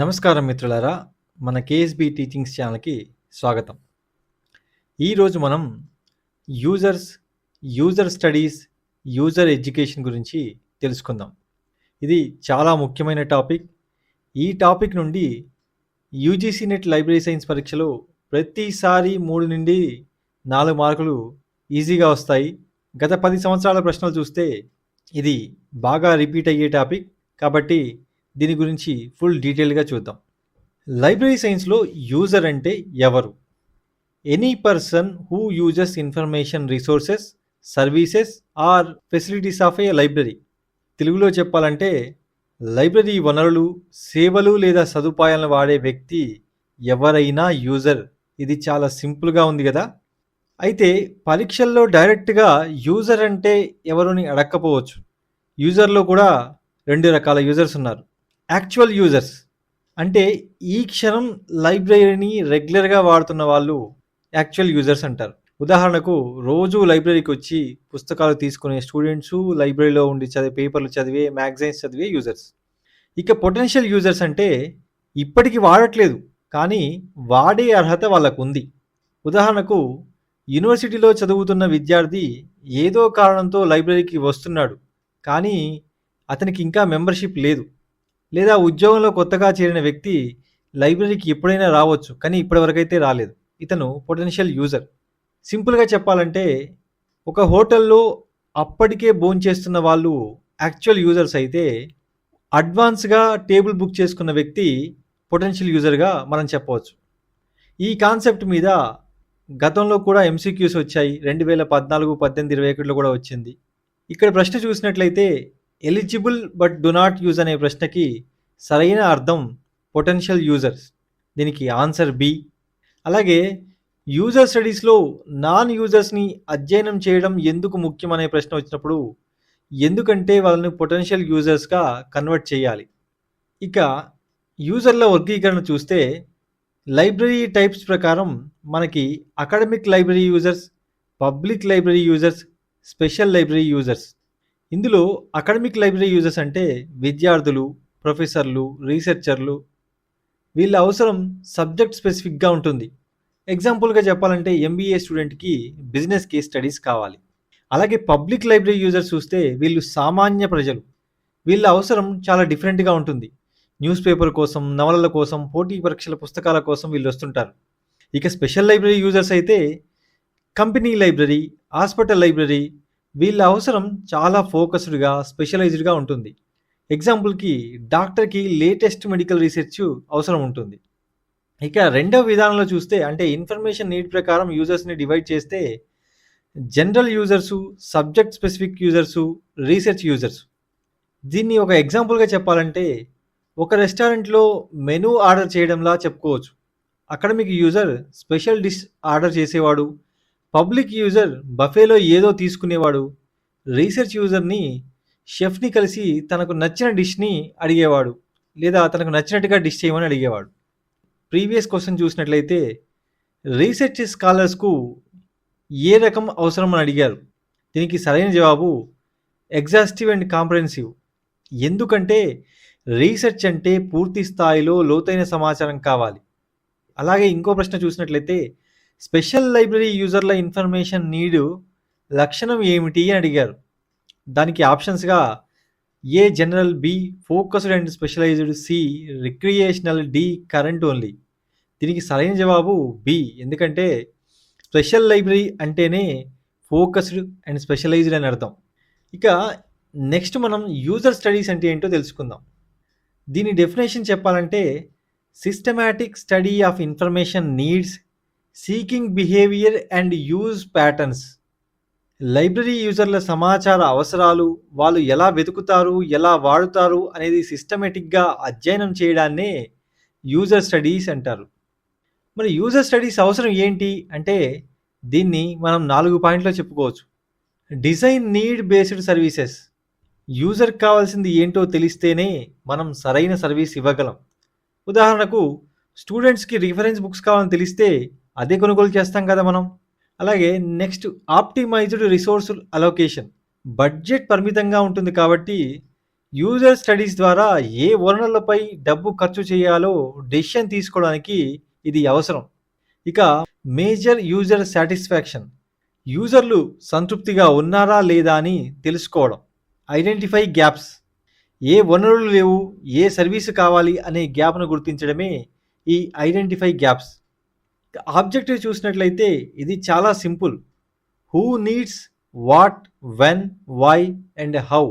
నమస్కారం మిత్రులారా మన కేఎస్బి టీచింగ్స్ ఛానల్కి స్వాగతం. ఈరోజు మనం users user studies user education గురించి తెలుసుకుందాం. ఇది చాలా ముఖ్యమైన టాపిక్. ఈ టాపిక్ నుండి యూజీసీ నెట్ లైబ్రరీ సైన్స్ పరీక్షలో ప్రతిసారి మూడు నుండి నాలుగు మార్కులు ఈజీగా వస్తాయి. గత పది సంవత్సరాల ప్రశ్నలు చూస్తే ఇది బాగా రిపీట్ అయ్యే టాపిక్. కాబట్టి దీని గురించి ఫుల్ డీటెయిల్గా చూద్దాం. లైబ్రరీ సైన్స్లో యూజర్ అంటే ఎవరు? Any person who uses information resources services or facilities of a library తెలుగులో చెప్పాలంటే లైబ్రరీ వనరులు సేవలు లేదా సదుపాయాలను వాడే వ్యక్తి ఎవరైనా యూజర్ ఇది చాలా సింపుల్గా ఉంది కదా? అయితే పరీక్షల్లో డైరెక్ట్గా యూజర్ అంటే ఎవరుని అడక్కపోవచ్చు. యూజర్లో కూడా రెండు రకాల యూజర్స్ ఉన్నారు. యాక్చువల్ యూజర్స్ అంటే ఈ క్షణం లైబ్రరీని రెగ్యులర్గా వాడుతున్న వాళ్ళు యాక్చువల్ యూజర్స్ అంటారు. ఉదాహరణకు రోజు లైబ్రరీకి వచ్చి పుస్తకాలు తీసుకునే స్టూడెంట్స్ లైబ్రరీలో ఉండి చదివే పేపర్లు చదివే మ్యాగజైన్స్ చదివే యూజర్స్ ఇక పొటెన్షియల్ యూజర్స్ అంటే ఇప్పటికి వాడట్లేదు కానీ వాడే అర్హత వాళ్ళకు ఉంది ఉదాహరణకు యూనివర్సిటీలో చదువుతున్న విద్యార్థి ఏదో కారణంతో లైబ్రరీకి వస్తున్నాడు కానీ అతనికి ఇంకా మెంబర్షిప్ లేదు. లేదా ఉద్యోగంలో కొత్తగా చేరిన వ్యక్తి లైబ్రరీకి ఎప్పుడైనా రావచ్చు కానీ ఇప్పటివరకైతే రాలేదు. ఇతను పొటెన్షియల్ యూజర్. సింపుల్గా చెప్పాలంటే ఒక హోటల్లో అప్పటికే భోంచేస్తున్న వాళ్ళు యాక్చువల్ యూజర్స్ అయితే అడ్వాన్స్గా టేబుల్ బుక్ చేసుకున్న వ్యక్తి పొటెన్షియల్ యూజర్గా మనం చెప్పవచ్చు. ఈ కాన్సెప్ట్ మీద గతంలో కూడా ఎంసీక్యూస్ వచ్చాయి. రెండు వేల పద్నాలుగు పద్దెనిమిది ఇరవై ఒకటిలో కూడా వచ్చింది. ఇక్కడ ప్రశ్న చూసినట్లయితే eligible but do not use అనే ప్రశ్నకి సరైన అర్థం పొటెన్షియల్ యూజర్స్. దీనికి ఆన్సర్ బి. అలాగే యూజర్ స్టడీస్లో నాన్ యూజర్స్ని అధ్యయనం చేయడం ఎందుకు ముఖ్యం అనే ప్రశ్న వచ్చినప్పుడు ఎందుకంటే వాళ్ళని పొటెన్షియల్ యూజర్స్గా కన్వర్ట్ చేయాలి. ఇక యూజర్ల వర్గీకరణ చూస్తే లైబ్రరీ టైప్స్ ప్రకారం మనకి academic library users public library users special library users. ఇందులో అకాడమిక్ లైబ్రరీ యూజర్స్ అంటే విద్యార్థులు ప్రొఫెసర్లు రీసెర్చర్లు. వీళ్ళ అవసరం సబ్జెక్ట్ స్పెసిఫిక్గా ఉంటుంది. ఎగ్జాంపుల్గా చెప్పాలంటే ఎంబీఏ స్టూడెంట్కి బిజినెస్ కేస్ స్టడీస్ కావాలి. అలాగే పబ్లిక్ లైబ్రరీ యూజర్స్ చూస్తే వీళ్ళు సామాన్య ప్రజలు. వీళ్ళ అవసరం చాలా డిఫరెంట్గా ఉంటుంది. న్యూస్ పేపర్ కోసం నవలల కోసం పోటీ పరీక్షల పుస్తకాల కోసం వీళ్ళు వస్తుంటారు. ఇక స్పెషల్ లైబ్రరీ యూజర్స్ అయితే కంపెనీ లైబ్రరీ హాస్పిటల్ లైబ్రరీ వీళ్ళ అవసరం చాలా ఫోకస్డ్గా స్పెషలైజ్డ్గా ఉంటుంది. ఎగ్జాంపుల్కి డాక్టర్కి లేటెస్ట్ మెడికల్ రీసెర్చ్ అవసరం ఉంటుంది. ఇక రెండవ విధానంలో చూస్తే అంటే ఇన్ఫర్మేషన్ నీడ్ ప్రకారం యూజర్స్ని డివైడ్ చేస్తే general users subject specific users research users. దీన్ని ఒక ఎగ్జాంపుల్గా చెప్పాలంటే ఒక రెస్టారెంట్లో మెనూ ఆర్డర్ చేయడంలా చెప్పుకోవచ్చు. Academic user special dish order చేసేవాడు పబ్లిక్ యూజర్ బఫేలో ఏదో తీసుకునేవాడు. రీసెర్చ్ యూజర్ని షెఫ్ని కలిసి తనకు నచ్చిన డిష్ని అడిగేవాడు. లేదా తనకు నచ్చినట్టుగా డిష్ చేయమని అడిగేవాడు. ప్రీవియస్ క్వశ్చన్ చూసినట్లయితే రీసెర్చ్ స్కాలర్స్కు ఏ రకం అవసరం అని అడిగారు. దీనికి సరైన జవాబు ఎగ్జాస్టివ్ అండ్ కాంప్రహెన్సివ్. ఎందుకంటే రీసెర్చ్ అంటే పూర్తి స్థాయిలో లోతైన సమాచారం కావాలి. అలాగే ఇంకో ప్రశ్న చూసినట్లయితే స్పెషల్ లైబ్రరీ యూజర్ల ఇన్ఫర్మేషన్ నీడు లక్షణం ఏమిటి అని అడిగారు. దానికి ఆప్షన్స్గా A general B focused and specialised C recreational D current only. దీనికి సరైన జవాబు బి. ఎందుకంటే స్పెషల్ లైబ్రరీ అంటేనే ఫోకస్డ్ అండ్ స్పెషలైజ్డ్ అని అర్థం. ఇక నెక్స్ట్ మనం యూజర్ స్టడీస్ అంటే ఏంటో తెలుసుకుందాం. దీని డెఫినేషన్ చెప్పాలంటే systematic study of information needs seeking behaviour and use patterns library యూజర్ల సమాచార అవసరాలు వాళ్ళు ఎలా వెతుకుతారు ఎలా వాడుతారు అనేది సిస్టమేటిక్గా అధ్యయనం చేయడాన్నే యూజర్ స్టడీస్ అంటారు. మరి యూజర్ స్టడీస్ అవసరం ఏంటి? అంటే దీన్ని మనం నాలుగు పాయింట్లో చెప్పుకోవచ్చు. Design need based services user కావాల్సింది ఏంటో తెలిస్తేనే మనం సరైన సర్వీస్ ఇవ్వగలం. ఉదాహరణకు స్టూడెంట్స్కి రిఫరెన్స్ బుక్స్ కావాలని తెలిస్తే అదే కొనుగోలు చేస్తాం కదా మనం. అలాగే next optimised resource allocation budget పరిమితంగా ఉంటుంది కాబట్టి యూజర్ స్టడీస్ ద్వారా ఏ వనరులపై డబ్బు ఖర్చు చేయాలో డెసిషన్ తీసుకోవడానికి ఇది అవసరం. ఇక మేజర్ యూజర్ సాటిస్ఫాక్షన్ యూజర్లు సంతృప్తిగా ఉన్నారా లేదా అని తెలుసుకోవడం. ఐడెంటిఫై గ్యాప్స్ ఏ వనరులు లేవు ఏ సర్వీసు కావాలి అనే గ్యాప్ను గుర్తించడమే ఈ ఐడెంటిఫై గ్యాప్స్ ఆబ్జెక్టివ్ చూసినట్లయితే ఇది చాలా simple. Who needs what when why and how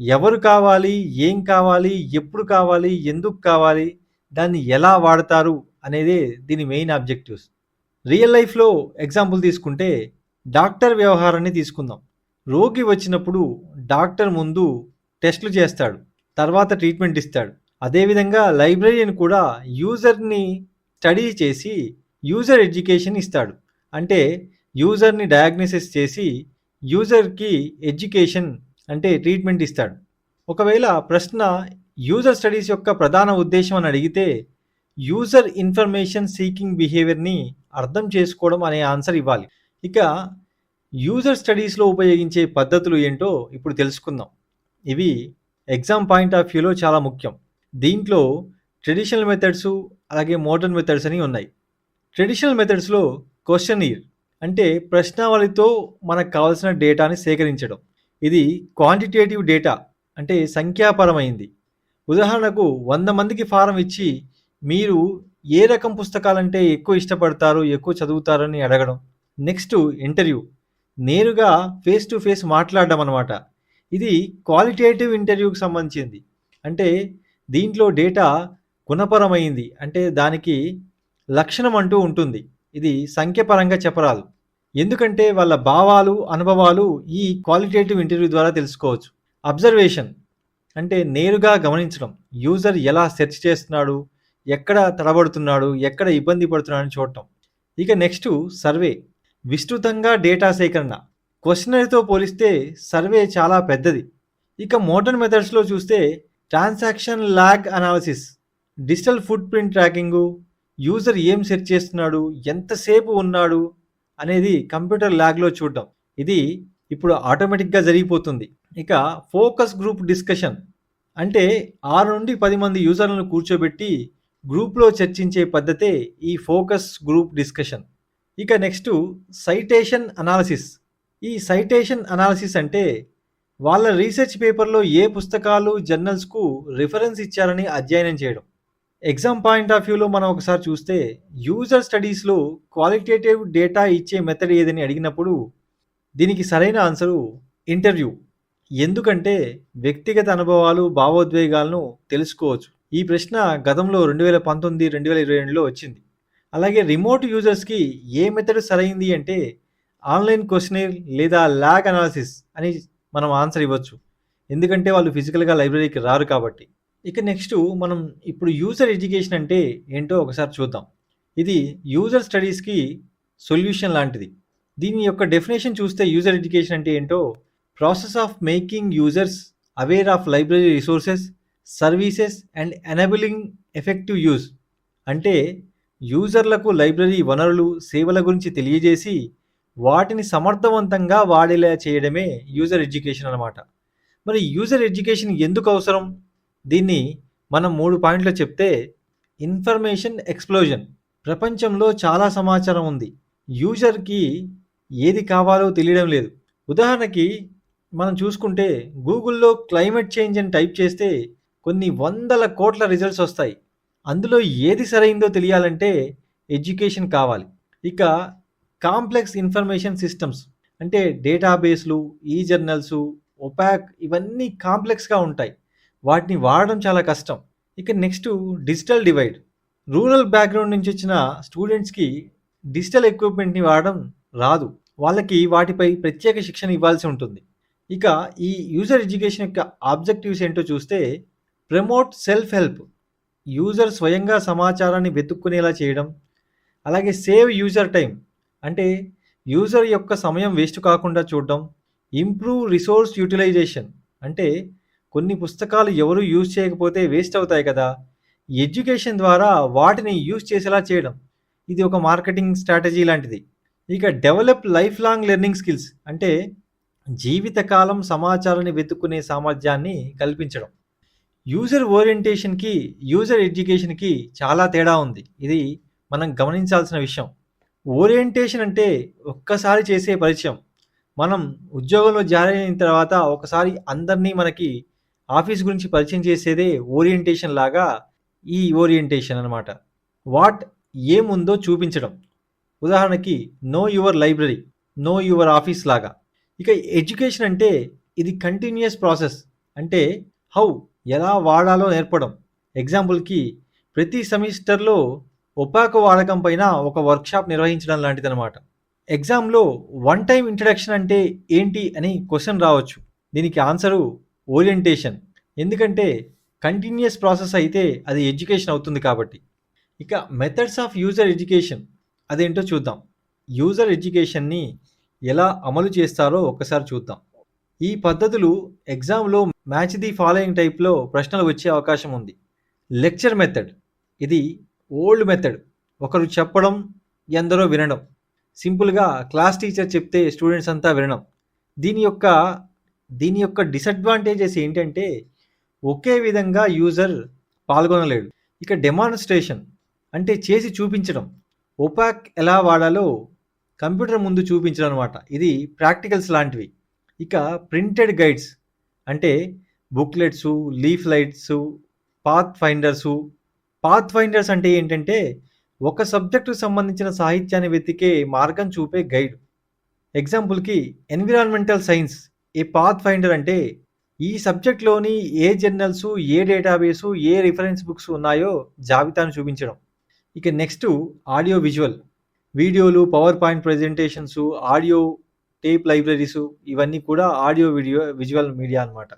ఎవరు కావాలి ఏం కావాలి ఎప్పుడు కావాలి ఎందుకు కావాలి దాన్ని ఎలా వాడతారు అనేదే దీని మెయిన్ ఆబ్జెక్టివ్స్ రియల్ లైఫ్లో ఎగ్జాంపుల్ తీసుకుంటే డాక్టర్ వ్యవహారాన్ని తీసుకుందాం. రోగి వచ్చినప్పుడు డాక్టర్ ముందు టెస్టులు చేస్తాడు తర్వాత ట్రీట్మెంట్ ఇస్తాడు. అదేవిధంగా లైబ్రరీని కూడా యూజర్ని స్టడీ చేసి యూజర్ ఎడ్యుకేషన్ ఇస్తాడు. అంటే యూజర్ని డయాగ్నోసిస్ చేసి యూజర్కి ఎడ్యుకేషన్ అంటే ట్రీట్మెంట్ ఇస్తాడు. ఒకవేళ ప్రశ్న యూజర్ స్టడీస్ యొక్క ప్రధాన ఉద్దేశం అని అడిగితే యూజర్ ఇన్ఫర్మేషన్ సీకింగ్ బిహేవియర్ని అర్థం చేసుకోవడం అనే ఆన్సర్ ఇవ్వాలి. ఇక యూజర్ స్టడీస్లో ఉపయోగించే పద్ధతులు ఏంటో ఇప్పుడు తెలుసుకుందాం. ఇవి ఎగ్జామ్ పాయింట్ ఆఫ్ వ్యూలో చాలా ముఖ్యం. దీంట్లో ట్రెడిషనల్ మెథడ్స్ అలాగే మోడర్న్ మెథడ్స్ అని ఉన్నాయి. ట్రెడిషనల్ మెథడ్స్లో క్వశ్చన్ ఇయర్ అంటే ప్రశ్నావళితో మనకు కావాల్సిన డేటాని సేకరించడం. ఇది క్వాంటిటేటివ్ డేటా అంటే సంఖ్యాపరమైంది. ఉదాహరణకు వంద మందికి ఫారం ఇచ్చి మీరు ఏ రకం పుస్తకాలంటే ఎక్కువ ఇష్టపడతారు ఎక్కువ చదువుతారని అడగడం. నెక్స్ట్ ఇంటర్వ్యూ నేరుగా ఫేస్ టు ఫేస్ మాట్లాడడం అనమాట ఇది క్వాలిటేటివ్ ఇంటర్వ్యూకి సంబంధించింది. అంటే దీంట్లో డేటా గుణపరమైంది. అంటే దానికి లక్షణం అంటూ ఉంటుంది. ఇది సంఖ్యపరంగా చెప్పరాదు. ఎందుకంటే వాళ్ళ భావాలు అనుభవాలు ఈ క్వాలిటేటివ్ ఇంటర్వ్యూ ద్వారా తెలుసుకోవచ్చు. అబ్జర్వేషన్ అంటే నేరుగా గమనించడం. యూజర్ ఎలా సెర్చ్ చేస్తున్నాడు? ఎక్కడ తడబడుతున్నాడు? ఎక్కడ ఇబ్బంది పడుతున్నాడని చూడటం. ఇక నెక్స్ట్ సర్వే. విస్తృతంగా డేటా సేకరణ. క్వశ్చనరీతో పోలిస్తే సర్వే చాలా పెద్దది. ఇక మోడర్న్ మెథడ్స్లో చూస్తే transaction log analysis digital footprint tracking user ఏం సెర్చ్ చేస్తున్నాడు ఎంతసేపు ఉన్నాడు అనేది కంప్యూటర్ ల్యాగ్లో చూడడం. ఇది ఇప్పుడు ఆటోమేటిక్గా జరిగిపోతుంది. ఇక ఫోకస్ గ్రూప్ డిస్కషన్ అంటే ఆరు నుండి పది మంది యూజర్లను కూర్చోబెట్టి గ్రూప్లో చర్చించే పద్ధతే ఈ ఫోకస్ గ్రూప్ డిస్కషన్ ఇక నెక్స్ట్ సైటేషన్ అనాలసిస్ ఈ సైటేషన్ అనాలసిస్ అంటే వాళ్ళ రీసెర్చ్ పేపర్లో ఏ పుస్తకాలు జర్నల్స్కు రిఫరెన్స్ ఇచ్చారని అధ్యయనం చేయడం. ఎగ్జామ్ పాయింట్ ఆఫ్ వ్యూలో మనం ఒకసారి చూస్తే యూజర్ స్టడీస్లో క్వాలిటేటివ్ డేటా ఇచ్చే మెథడ్ ఏదని అడిగినప్పుడు దీనికి సరైన ఆన్సరు ఇంటర్వ్యూ ఎందుకంటే వ్యక్తిగత అనుభవాలు భావోద్వేగాలను తెలుసుకోవచ్చు. ఈ ప్రశ్న గతంలో రెండు వేల పంతొమ్మిది రెండు వేల ఇరవై రెండులో వచ్చింది. అలాగే రిమోట్ యూజర్స్కి ఏ మెథడ్ సరైంది అంటే ఆన్లైన్ క్వశ్చనర్ లేదా ల్యాగ్ అనాలిసిస్ అని మనం ఆన్సర్ ఇవ్వచ్చు. ఎందుకంటే వాళ్ళు ఫిజికల్గా లైబ్రరీకి రారు కాబట్టి. ఇక నెక్స్ట్ మనం ఇప్పుడు యూజర్ ఎడ్యుకేషన్ అంటే ఏంటో ఒకసారి చూద్దాం. ఇది యూజర్ స్టడీస్కి సొల్యూషన్ లాంటిది. దీని యొక్క డెఫినేషన్ చూస్తే యూజర్ ఎడ్యుకేషన్ అంటే ఏంటో? Process of making users aware of library resources services and enabling effective use అంటే యూజర్లకు లైబ్రరీ వనరులు సేవల గురించి తెలియజేసి వాటిని సమర్థవంతంగా వాడేలా చేయడమే యూజర్ ఎడ్యుకేషన్ అనమాట మరి యూజర్ ఎడ్యుకేషన్ ఎందుకు అవసరం? దీన్ని మనం మూడు పాయింట్లు చెప్తే ఇన్ఫర్మేషన్ ఎక్స్ప్లోజన్. ప్రపంచంలో చాలా సమాచారం ఉంది. యూజర్కి ఏది కావాలో తెలియడం లేదు. ఉదాహరణకి మనం చూసుకుంటే గూగుల్లో క్లైమేట్ చేంజ్ అని టైప్ చేస్తే కొన్ని వందల కోట్ల రిజల్ట్స్ వస్తాయి. అందులో ఏది సరైందో తెలియాలంటే ఎడ్యుకేషన్ కావాలి. ఇక కాంప్లెక్స్ ఇన్ఫర్మేషన్ సిస్టమ్స్ అంటే డేటాబేస్లు ఈ జర్నల్స్ ఒపాక్ ఇవన్నీ కాంప్లెక్స్గా ఉంటాయి. వాటిని వాడడం చాలా కష్టం. ఇక next digital divide rural background నుంచి వచ్చిన స్టూడెంట్స్కి డిజిటల్ ఎక్విప్మెంట్ని వాడడం రాదు. వాళ్ళకి వాటిపై ప్రత్యేక శిక్షణ ఇవ్వాల్సి ఉంటుంది. ఇక ఈ యూజర్ ఎడ్యుకేషన్ యొక్క ఆబ్జెక్టివ్స్ ఏంటో చూస్తే ప్రమోట్ సెల్ఫ్ హెల్ప్ యూజర్ స్వయంగా సమాచారాన్ని వెతుక్కునేలా చేయడం. అలాగే సేవ్ యూజర్ టైం అంటే యూజర్ యొక్క సమయం వేస్ట్ కాకుండా చూడడం. ఇంప్రూవ్ రిసోర్స్ యూటిలైజేషన్ అంటే కొన్ని పుస్తకాలు ఎవరు యూజ్ చేయకపోతే వేస్ట్ అవుతాయి కదా. ఎడ్యుకేషన్ ద్వారా వాటిని యూజ్ చేసేలా చేయడం. ఇది ఒక మార్కెటింగ్ స్ట్రాటజీ లాంటిది. ఇక develop life long learning skills అంటే జీవితకాలం సమాచారాన్ని వెతుక్కునే సామర్థ్యాన్ని కల్పించడం. యూజర్ ఓరియంటేషన్కి యూజర్ ఎడ్యుకేషన్కి చాలా తేడా ఉంది. ఇది మనం గమనించాల్సిన విషయం. ఓరియంటేషన్ అంటే ఒక్కసారి చేసే పరిచయం. మనం ఉద్యోగంలో జాయిన్ అయిన తర్వాత ఒకసారి అందరినీ మనకి ఆఫీస్ గురించి పరిచయం చేసేదే ఓరియంటేషన్ లాగా ఈ ఓరియంటేషన్ అనమాట వాట్ ఏముందో చూపించడం. ఉదాహరణకి know your library know your office లాగా. ఇక ఎడ్యుకేషన్ అంటే ఇది కంటిన్యూస్ ప్రాసెస్. అంటే హౌ ఎలా వాడాలో నేర్పడం. ఎగ్జాంపుల్కి ప్రతి సెమిస్టర్లో ఒపాక వాడకం పైన ఒక వర్క్షాప్ నిర్వహించడం లాంటిది అనమాట ఎగ్జామ్లో వన్ టైం ఇంట్రడక్షన్ అంటే ఏంటి అని క్వశ్చన్ రావచ్చు. దీనికి ఆన్సరు ఓరియంటేషన్. ఎందుకంటే కంటిన్యూస్ ప్రాసెస్ అయితే అది ఎడ్యుకేషన్ అవుతుంది కాబట్టి. ఇక మెథడ్స్ ఆఫ్ యూజర్ ఎడ్యుకేషన్ అదేంటో చూద్దాం. యూజర్ ఎడ్యుకేషన్ని ఎలా అమలు చేస్తారో ఒకసారి చూద్దాం. ఈ పద్ధతులు ఎగ్జామ్లో మ్యాచ్ ది ఫాలోయింగ్ టైప్లో ప్రశ్నలు వచ్చే అవకాశం ఉంది. Lecture method. ఇది ఓల్డ్ మెథడ్. ఒకరు చెప్పడం ఎందరో వినడం. సింపుల్గా క్లాస్ టీచర్ చెప్తే స్టూడెంట్స్ అంతా వినడం. దీని యొక్క దీని యొక్క డిసడ్వాంటేజెస్ ఏంటంటే ఒకే విధంగా యూజర్ పాల్గొనలేడు. ఇక డెమాన్స్ట్రేషన్ అంటే చేసి చూపించడం. ఒపాక్ ఎలా వాడాలో కంప్యూటర్ ముందు చూపించడం అనమాట ఇది ప్రాక్టికల్స్ లాంటివి. ఇక ప్రింటెడ్ గైడ్స్ అంటే booklets leaflets pathfinders pathfinders అంటే ఏంటంటే ఒక సబ్జెక్టుకు సంబంధించిన సాహిత్యాన్ని వెతికే మార్గం చూపే గైడ్ ఎగ్జాంపుల్కి ఎన్విరాన్మెంటల్ సైన్స్ ఏ పాత్ ఫైండర్ అంటే ఈ సబ్జెక్ట్లోని ఏ జర్నల్స్ ఏ డేటాబేసు ఏ రిఫరెన్స్ బుక్స్ ఉన్నాయో జాబితాను చూపించడం. ఇక నెక్స్ట్ ఆడియో విజువల్ వీడియోలు power point presentations audio tape libraries ఇవన్నీ కూడా ఆడియో వీడియో విజువల్ మీడియా అనమాట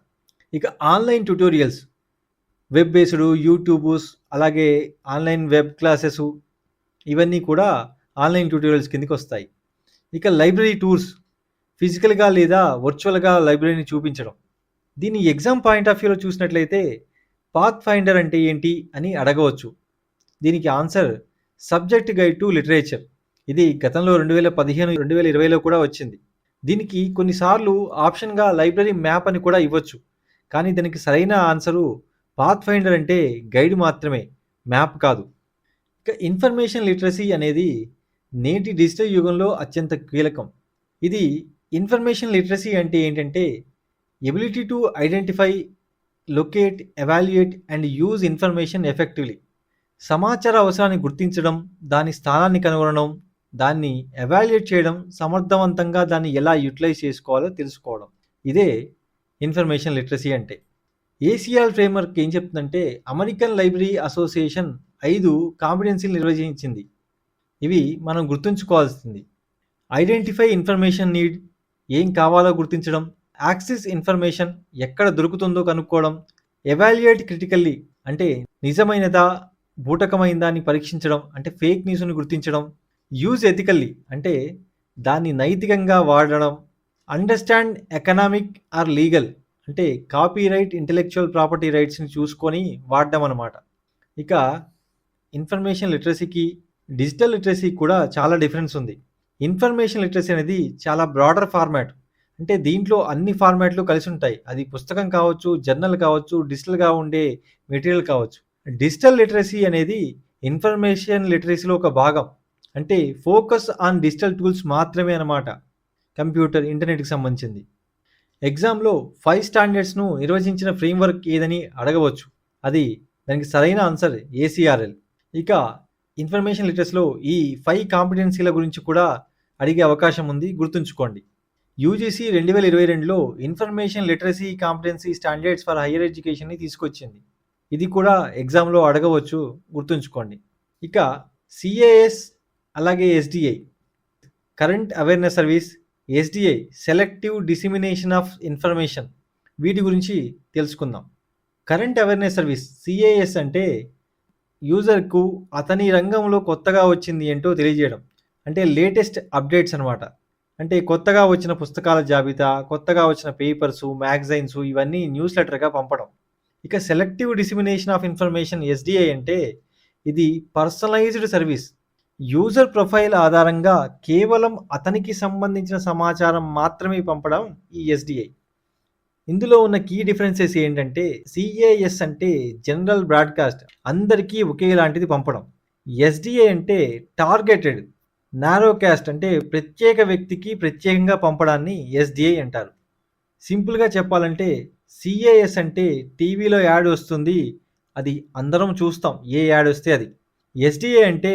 ఇక online tutorials web based YouTubes అలాగే ఆన్లైన్ వెబ్ క్లాసెస్ ఇవన్నీ కూడా ఆన్లైన్ ట్యూటోరియల్స్ కిందకి వస్తాయి ఇక లైబ్రరీ టూర్స్ ఫిజికల్గా లేదా వర్చువల్గా లైబ్రరీని చూపించడం. దీన్ని ఎగ్జామ్ పాయింట్ ఆఫ్ వ్యూలో చూసినట్లయితే పాత్ ఫైండర్ అంటే ఏంటి అని అడగవచ్చు. దీనికి answer subject guide to literature. ఇది గతంలో రెండు వేల పదిహేను రెండు వేల ఇరవైలో కూడా వచ్చింది. దీనికి కొన్నిసార్లు ఆప్షన్గా లైబ్రరీ మ్యాప్ అని కూడా ఇవ్వచ్చు. కానీ దానికి సరైన ఆన్సరు పాత్ ఫైండర్ అంటే గైడ్ మాత్రమే మ్యాప్ కాదు. ఇక ఇన్ఫర్మేషన్ లిటరసీ అనేది నేటి డిజిటల్ యుగంలో అత్యంత కీలకం. ఇది ఇన్ఫర్మేషన్ లిటరసీ అంటే ఏంటంటే ability to identify locate evaluate and use information effectively సమాచార అవసరాన్ని గుర్తించడం దాని స్థానాన్ని కనుగొనడం దాన్ని ఎవాల్యుయేట్ చేయడం సమర్థవంతంగా దాన్ని ఎలా యూటిలైజ్ చేసుకోవాలో తెలుసుకోవడం. ఇదే ఇన్ఫర్మేషన్ లిటరసీ అంటే. ఏసీఆర్ ఫ్రేమ్వర్క్ ఏం చెప్తుందంటే అమెరికన్ లైబ్రరీ అసోసియేషన్ ఐదు కాంపిటెన్సీలు నిర్వచించింది. ఇవి మనం గుర్తుంచుకోవాల్సింది. ఐడెంటిఫై ఇన్ఫర్మేషన్ నీడ్ ఏం కావాలో గుర్తించడం యాక్సిస్ ఇన్ఫర్మేషన్ ఎక్కడ దొరుకుతుందో కనుక్కోవడం ఎవాల్యుయేట్ క్రిటికల్లీ అంటే నిజమైనదా బూటకమైందా అని పరీక్షించడం అంటే ఫేక్ న్యూస్ని గుర్తించడం యూజ్ ఎథికల్లీ అంటే దాన్ని నైతికంగా వాడడం అండర్స్టాండ్ ఎకనామిక్ ఆర్ లీగల్ అంటే కాపీ రైట్ ప్రాపర్టీ రైట్స్ని చూసుకొని వాడడం అనమాట ఇక ఇన్ఫర్మేషన్ లిటరసీకి డిజిటల్ లిటరసీకి కూడా చాలా డిఫరెన్స్ ఉంది. ఇన్ఫర్మేషన్ లిటరసీ అనేది చాలా బ్రాడర్ ఫార్మాట్. అంటే దీంట్లో అన్ని ఫార్మాట్లు కలిసి ఉంటాయి అది పుస్తకం కావచ్చు జర్నల్ కావచ్చు డిజిటల్గా ఉండే మెటీరియల్ కావచ్చు. డిజిటల్ లిటరసీ అనేది ఇన్ఫర్మేషన్ లిటరసీలో ఒక భాగం. అంటే ఫోకస్ ఆన్ డిజిటల్ టూల్స్ మాత్రమే అనమాట కంప్యూటర్ ఇంటర్నెట్కి సంబంధించింది. ఎగ్జామ్లో ఫైవ్ స్టాండర్డ్స్ను నిర్వచించిన ఫ్రేమ్వర్క్ ఏదని అడగవచ్చు. అది దానికి సరైన ఆన్సర్ ఏసీఆర్ఎల్. ఇక ఇన్ఫర్మేషన్ లిటరసీలో ఈ ఫైవ్ కాంపిటెన్సీల గురించి కూడా అడిగే అవకాశం ఉంది గుర్తుంచుకోండి. యూజీసీ రెండు వేల ఇరవై రెండులో information literacy competency standards for higher ఎడ్యుకేషన్ని తీసుకొచ్చింది. ఇది కూడా ఎగ్జామ్లో అడగవచ్చు గుర్తుంచుకోండి. ఇక సిఏఎస్ అలాగే SDI. Current awareness service SDI selective dissemination of information. వీటి గురించి తెలుసుకుందాం. కరెంట్ అవేర్నెస్ సర్వీస్ సిఏఎస్ అంటే యూజర్కు అతని రంగంలో కొత్తగా వచ్చింది ఏంటో తెలియజేయడం. అంటే లేటెస్ట్ అప్డేట్స్ అనమాట అంటే కొత్తగా వచ్చిన పుస్తకాల జాబితా కొత్తగా వచ్చిన పేపర్స్ మ్యాగజైన్స్ ఇవన్నీ న్యూస్ లెటర్గా పంపడం. ఇక selective dissemination of information SDI అంటే ఇది పర్సనలైజ్డ్ సర్వీస్. యూజర్ ప్రొఫైల్ ఆధారంగా కేవలం అతనికి సంబంధించిన సమాచారం మాత్రమే పంపడం ఈ ఎస్డిఐ. ఇందులో ఉన్న కీ డిఫరెన్సెస్ ఏంటంటే సిఏఎస్ అంటే జనరల్ బ్రాడ్కాస్ట్. అందరికీ ఒకేలాంటిది పంపడం. ఎస్డిఏ అంటే టార్గెటెడ్ నారో క్యాస్ట్ అంటే ప్రత్యేక వ్యక్తికి ప్రత్యేకంగా పంపడాన్ని ఎస్డిఐ అంటారు. సింపుల్గా చెప్పాలంటే సిఏఎస్ అంటే టీవీలో యాడ్ వస్తుంది అది అందరం చూస్తాం ఏ యాడ్ వస్తే అది. ఎస్డిఏ అంటే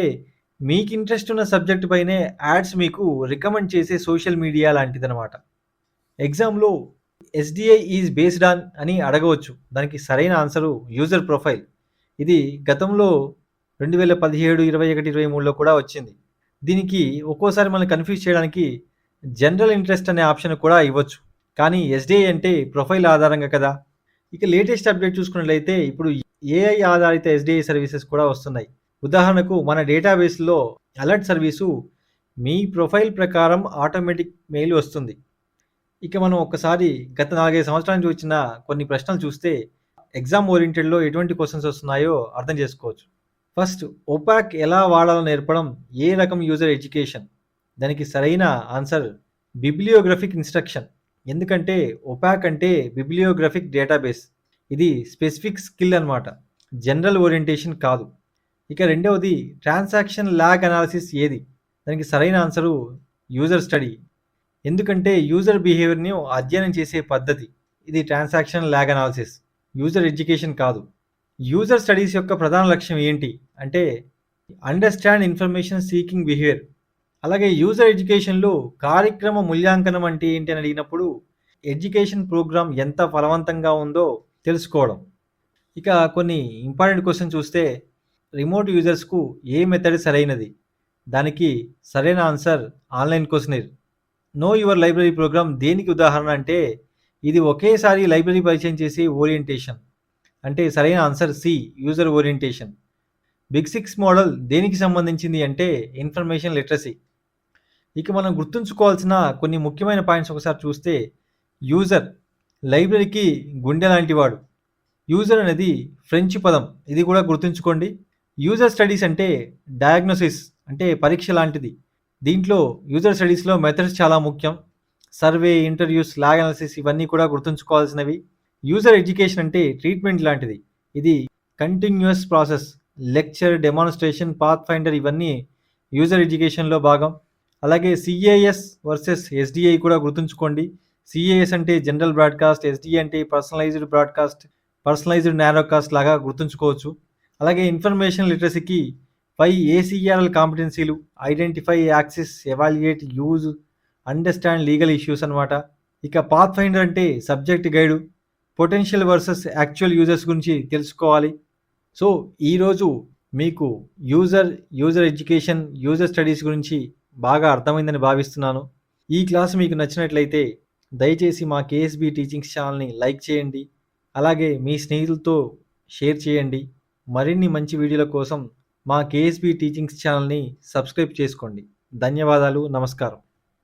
మీకు ఇంట్రెస్ట్ ఉన్న సబ్జెక్ట్ పైనే యాడ్స్ మీకు రికమెండ్ చేసే సోషల్ మీడియా లాంటిదనమాట. ఎగ్జామ్లో ఎస్డిఐ ఈజ్ బేస్డ్ ఆన్ అని అడగవచ్చు దానికి సరైన ఆన్సరు యూజర్ ప్రొఫైల్. ఇది గతంలో రెండు వేల పదిహేడు ఇరవై ఒకటి ఇరవై మూడులో కూడా వచ్చింది. దీనికి ఒక్కోసారి మనల్ని కన్ఫ్యూజ్ చేయడానికి జనరల్ ఇంట్రెస్ట్ అనే ఆప్షన్ కూడా ఇవ్వచ్చు. కానీ ఎస్డిఐ అంటే ప్రొఫైల్ ఆధారంగా కదా. ఇక లేటెస్ట్ అప్డేట్ చూసుకున్నట్లయితే ఇప్పుడు ఏఐ ఆధారిత ఎస్డిఐ సర్వీసెస్ కూడా వస్తున్నాయి. ఉదాహరణకు మన డేటాబేస్లో అలర్ట్ సర్వీసు మీ ప్రొఫైల్ ప్రకారం ఆటోమేటిక్ మెయిల్ వస్తుంది. ఇక మనం ఒకసారి గత నాలుగైదు సంవత్సరాల నుంచి వచ్చిన కొన్ని ప్రశ్నలు చూస్తే ఎగ్జామ్ ఓరియంటెడ్లో ఎటువంటి క్వశ్చన్స్ వస్తున్నాయో అర్థం చేసుకోవచ్చు. ఫస్ట్ ఒపాక్ ఎలా వాడాలో నేర్పడం ఏ రకం యూజర్ ఎడ్యుకేషన్ దానికి సరైన ఆన్సర్ బిబ్లియోగ్రఫిక్ ఇన్స్ట్రక్షన్ ఎందుకంటే ఒపాక్ అంటే బిబ్లియోగ్రఫిక్ డేటాబేస్ ఇది స్పెసిఫిక్ స్కిల్ అనమాట జనరల్ ఓరియంటేషన్ కాదు. ఇక రెండవది ట్రాన్సాక్షన్ ల్యాగ్ అనాలిసిస్ ఏది? దానికి సరైన ఆన్సరు యూజర్ స్టడీ ఎందుకంటే యూజర్ బిహేవియర్ని అధ్యయనం చేసే పద్ధతి. ఇది transaction log analysis user education కాదు. యూజర్ స్టడీస్ యొక్క ప్రధాన లక్ష్యం ఏంటి? అంటే అండర్స్టాండ్ ఇన్ఫర్మేషన్ సీకింగ్ బిహేవియర్ అలాగే యూజర్ ఎడ్యుకేషన్లో కార్యక్రమ మూల్యాంకనం అంటే ఏంటి అని అడిగినప్పుడు ఎడ్యుకేషన్ ప్రోగ్రామ్ ఎంత ఫలవంతంగా ఉందో తెలుసుకోవడం. ఇక కొన్ని ఇంపార్టెంట్ క్వశ్చన్ చూస్తే రిమోట్ యూజర్స్కు ఏ మెథడ్ సరైనది? దానికి సరైన answer online questionnaire know your library programme దేనికి ఉదాహరణ అంటే ఇది ఒకేసారి లైబ్రరీ పరిచయం చేసే ఓరియంటేషన్ అంటే సరైన answer C user orientation big six model దేనికి సంబంధించింది అంటే ఇన్ఫర్మేషన్ లిటరసీ. ఇక మనం గుర్తుంచుకోవాల్సిన కొన్ని ముఖ్యమైన పాయింట్స్ ఒకసారి చూస్తే యూజర్ లైబ్రరీకి గుండె లాంటివాడు. యూజర్ అనేది ఫ్రెంచ్ పదం. ఇది కూడా గుర్తుంచుకోండి. యూజర్ స్టడీస్ అంటే డయాగ్నోసిస్ అంటే పరీక్ష లాంటిది. దీంట్లో యూజర్ స్టడీస్లో మెథడ్స్ చాలా ముఖ్యం. సర్వే ఇంటర్వ్యూస్ లాగ్ అనాలిసిస్ ఇవన్నీ కూడా గుర్తుంచుకోవాల్సినవి. యూజర్ ఎడ్యుకేషన్ అంటే ట్రీట్మెంట్ లాంటిది. ఇది continuous process. Lecture demonstration pathfinder ఇవన్నీ యూజర్ ఎడ్యుకేషన్లో భాగం. అలాగే సిఏఎస్ వర్సెస్ ఎస్డిఐ కూడా గుర్తుంచుకోండి. సిఏఎస్ అంటే జనరల్ బ్రాడ్కాస్ట్ ఎస్డిఐ అంటే పర్సనలైజ్డ్ బ్రాడ్కాస్ట్ పర్సనలైజ్డ్ నారోకాస్ట్ లాగా గుర్తుంచుకోవచ్చు. అలాగే ఇన్ఫర్మేషన్ లిటరసీకి five ACRL కాంపిటెన్సీలు identify access evaluate use understand legal issues అనమాట ఇక పాత్ ఫైండర్ అంటే subject guide potential versus actual users గురించి తెలుసుకోవాలి. సో ఈరోజు మీకు user user education user studies గురించి బాగా అర్థమైందని భావిస్తున్నాను. ఈ క్లాస్ మీకు నచ్చినట్లయితే దయచేసి మా కేఎస్బి టీచింగ్స్ ఛానల్ని లైక్ చేయండి. అలాగే మీ స్నేహితులతో షేర్ చేయండి. మరిన్ని మంచి వీడియోల కోసం మా కేఎస్బి టీచింగ్స్ ఛానల్ని సబ్స్క్రైబ్ చేసుకోండి. ధన్యవాదాలు. నమస్కారం.